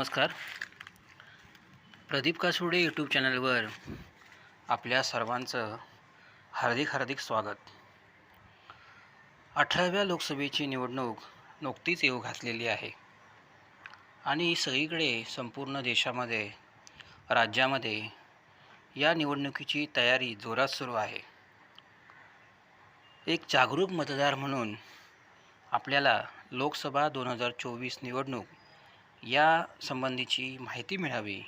नमस्कार. प्रदीप कासुडे यूट्यूब चॅनलवर आपल्या सर्वांचं हार्दिक हार्दिक स्वागत. अठराव्या लोकसभेची निवडणूक नुकतीच येऊ घातलेली आहे. आणि सगळीकडे संपूर्ण देशामध्ये राज्यामध्ये या निवडणुकीची तयारी जोरात सुरू आहे. एक जागरूक मतदार म्हणून आपल्याला लोकसभा दोन हजार चोवीस निवडणूक या संबंधीची माहिती मिळावी.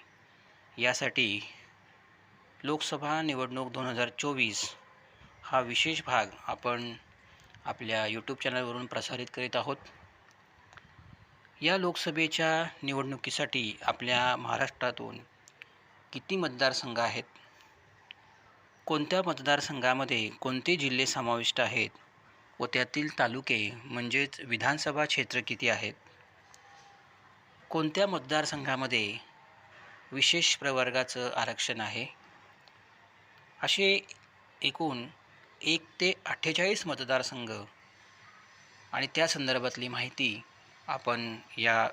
यासाठी लोकसभा निवडणूक दोन हजार चोवीस हा विशेष भाग आपण आपल्या यूट्यूब चॅनलवरून प्रसारित करीत आहोत. या लोकसभेच्या निवडणुकीसाठी आपल्या महाराष्ट्रातून किती मतदारसंघ आहेत? कोणत्या मतदारसंघामध्ये कोणते जिल्हे समाविष्ट आहेत? व त्यातील तालुके म्हणजेच विधानसभा क्षेत्र किती आहेत? कोणत्या मतदारसंघामध्ये विशेष प्रवर्गाचं आरक्षण आहे? असे एकूण एक ते अठ्ठेचाळीस मतदारसंघ आणि त्या संदर्भातली माहिती आपण या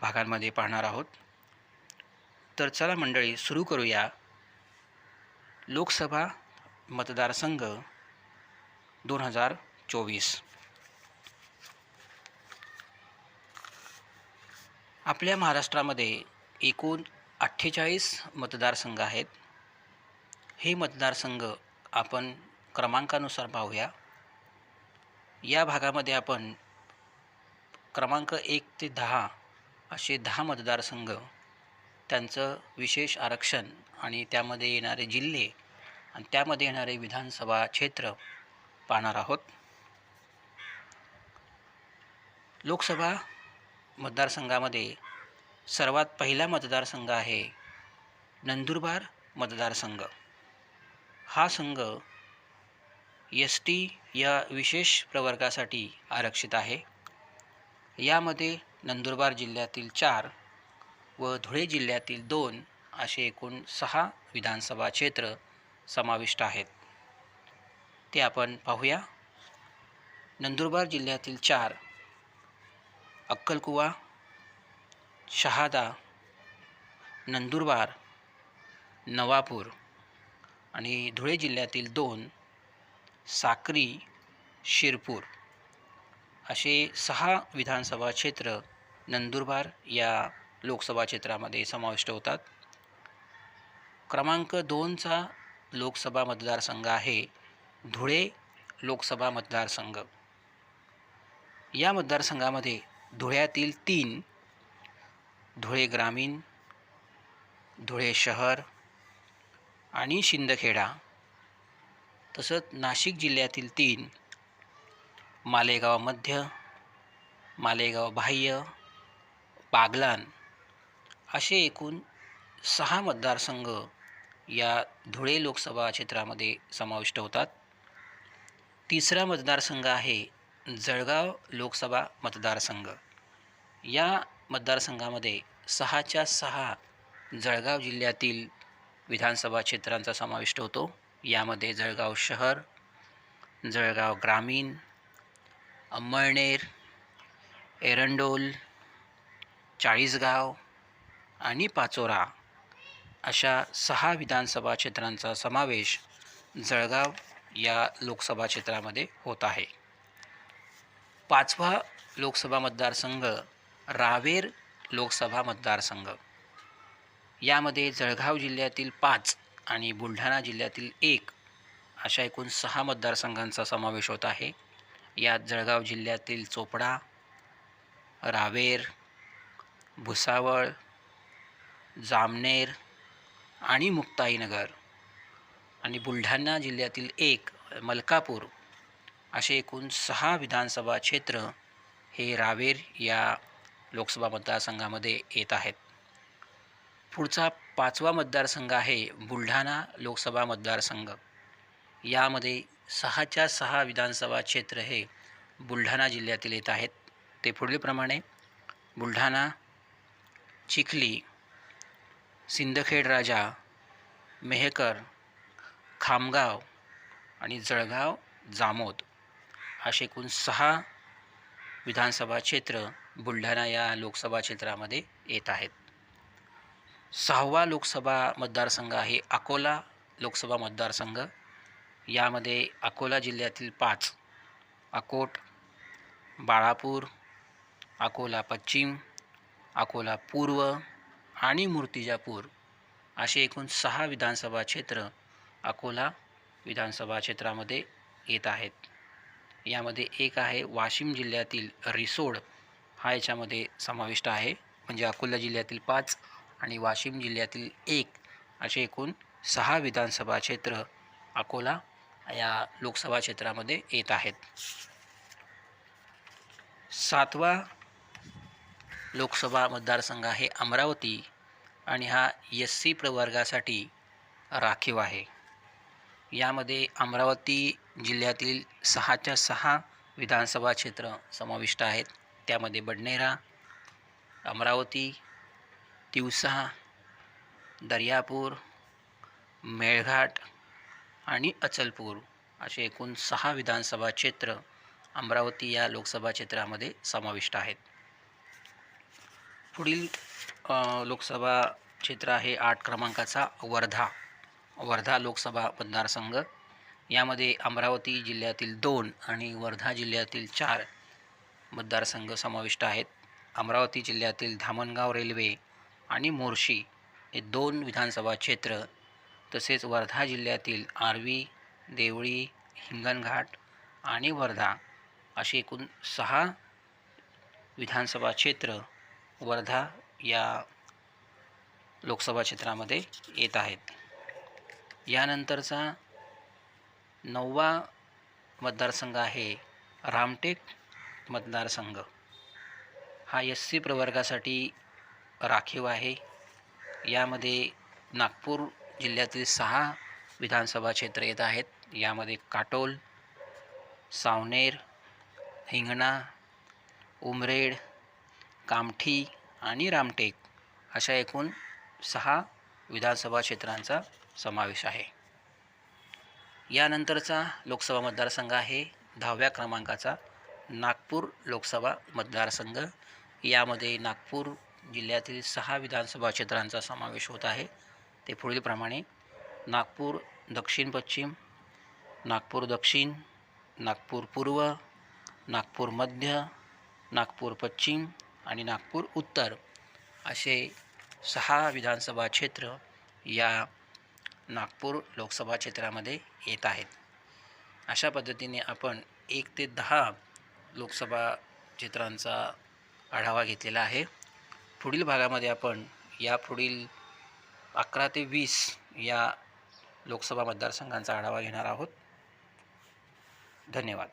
भागांमध्ये पाहणार आहोत. तर चला मंडळी सुरू करूया. लोकसभा मतदारसंघ दोन हजार चोवीस. आपल्या महाराष्ट्रामध्ये एकूण अठ्ठेचाळीस मतदारसंघ आहेत. हे मतदारसंघ आपण क्रमांकानुसार पाहूया. या भागामध्ये आपण क्रमांक एक ते दहा असे दहा मतदारसंघ त्यांचं विशेष आरक्षण आणि त्यामध्ये येणारे जिल्हे आणि त्यामध्ये येणारे विधानसभा क्षेत्र पाहणार आहोत. लोकसभा मतदारसंघामध्ये सर्वात पहिला मतदारसंघ आहे नंदुरबार मतदारसंघ. हा संघ एस टी या विशेष प्रवर्गासाठी आरक्षित आहे. यामध्ये नंदुरबार जिल्ह्यातील चार व धुळे जिल्ह्यातील दोन असे एकूण सहा विधानसभा क्षेत्र समाविष्ट आहेत. ते आपण पाहूया. नंदुरबार जिल्ह्यातील चार अक्कलकुवा शहादा नंदुरबार नवापूर आणि धुळे जिल्ह्यातील दोन साक्री शिरपूर असे सहा विधानसभा क्षेत्र नंदुरबार या लोकसभा क्षेत्रामध्ये समाविष्ट होतात. क्रमांक दोनचा लोकसभा मतदारसंघ आहे धुळे लोकसभा मतदारसंघ. या मतदारसंघामध्ये धुळ्यातील तीन धुळे ग्रामीण धुळे शहर आणि शिंदखेडा. तसंच नाशिक जिल्ह्यातील तीन मालेगाव मध्य मालेगाव बाह्य बागलान असे एकूण सहा मतदारसंघ या धुळे लोकसभा क्षेत्रामध्ये समाविष्ट होतात. तिसरा मतदारसंघ आहे जळगाव लोकसभा मतदारसंघ. या मतदारसंघामध्ये सहाच्या सहा जळगाव जिल्ह्यातील विधानसभा क्षेत्रांचा समाविष्ट होतो. यामध्ये जळगाव शहर जळगाव ग्रामीण अंमळनेर एरंडोल चाळीसगाव आणि पाचोरा अशा सहा विधानसभा क्षेत्रांचा समावेश जळगाव या लोकसभा क्षेत्रामध्ये होत आहे. पाचवा लोकसभा मतदारसंघ रावेर लोकसभा मतदारसंघ. यामध्ये जळगाव जिल्ह्यातील पाच आणि बुलढाणा जिल्ह्यातील एक अशा एकूण सहा मतदारसंघांचा समावेश होत आहे. यात जळगाव जिल्ह्यातील चोपडा रावेर भुसावळ जामनेर आणि मुक्ताईनगर आणि बुलढाणा जिल्ह्यातील एक मलकापूर असे एकूण सहा विधानसभा क्षेत्र हे रावेर या लोकसभा मतदारसंघामध्ये येत आहेत. पुढचा पाचवा मतदारसंघ आहे बुलढाणा लोकसभा मतदारसंघ. यामध्ये सहाच्या सहा विधानसभा क्षेत्र हे बुलढाणा जिल्ह्यातील येत आहेत. ते पुढीलप्रमाणे बुलढाणा चिखली सिंदखेड राजा मेहकर खामगाव आणि जळगाव जामोद असे एकूण सहा विधानसभा क्षेत्र बुलढाणा या लोकसभा क्षेत्रामध्ये येत आहेत. सहावा लोकसभा मतदारसंघ आहे अकोला लोकसभा मतदारसंघ. यामध्ये अकोला जिल्ह्यातील पाच अकोट बाळापूर अकोला पश्चिम अकोला पूर्व आणि मूर्तिजापूर असे एकूण सहा विधानसभा क्षेत्र अकोला विधानसभा क्षेत्रामध्ये येत आहेत. यामध्ये एक आहे वाशिम जिल्ह्यातील रिसोड हा याच्यामध्ये समाविष्ट आहे. म्हणजे अकोला जिल्ह्यातील पाच आणि वाशिम जिल्ह्यातील एक असे एकूण सहा विधानसभा क्षेत्र अकोला या लोकसभा क्षेत्रामध्ये येत आहेत. सातवा लोकसभा मतदारसंघ आहे अमरावती आणि हा एस सी प्रवर्गासाठी राखीव आहे. यामध्ये अमरावती जिल्ह्यातील सहाच्या सहा विधानसभा क्षेत्र समाविष्ट आहेत. त्यामध्ये बडनेरा अमरावती तिवसा दर्यापूर मेळघाट आणि अचलपूर असे एकूण सहा विधानसभा क्षेत्र अमरावती या लोकसभा क्षेत्रामध्ये समाविष्ट आहेत. पुढील लोकसभा क्षेत्र आहे आठ क्रमांकाचा वर्धा. वर्धा लोकसभा मतदारसंघ. यामध्ये अमरावती जिल्ह्यातील दोन आणि वर्धा जिल्ह्यातील चार मतदारसंघ समाविष्ट आहेत. अमरावती जिल्ह्यातील धामणगाव रेल्वे आणि मोर्शी हे दोन विधानसभा क्षेत्र तसेच वर्धा जिल्ह्यातील आर्वी देवळी हिंगणघाट आणि वर्धा अशी एकूण सहा विधानसभा क्षेत्र वर्धा या लोकसभा क्षेत्रामध्ये येत आहेत. यानंतरचा नववा मतदारसंघ आहे रामटेक मतदारसंघ. हा एस सी प्रवर्गासाठी राखीव आहे. यामध्ये नागपूर जिल्ह्यातील सहा विधानसभा क्षेत्र येत आहेत. यामध्ये काटोल सावनेर हिंगणा उमरेड कामठी आणि रामटेक अशा एकूण सहा विधानसभा क्षेत्रांचा समावेश आहे. यानंतरचा लोकसभा मतदारसंघ आहे. दहाव्या क्रमांकाचा. नागपूर लोकसभा मतदारसंघ. यामध्ये नागपूर जिल्ह्यातील सहा विधानसभा क्षेत्रांचा समावेश होत आहे. ते पुढीलप्रमाणे नागपूर दक्षिण पश्चिम नागपूर दक्षिण नागपूर पूर्व नागपूर मध्य नागपूर पश्चिम आणि नागपूर उत्तर असे सहा विधानसभा क्षेत्र या नागपूर लोकसभा क्षेत्रामध्ये येत आहेत. अशा पद्धतीने आपण एक ते दहा लोकसभा क्षेत्रांचा आढावा घेतलेला आहे. पुढील भागामध्ये आपण या पुढील अकरा ते वीस या लोकसभा मतदारसंघांचा आढावा घेणार आहोत. धन्यवाद.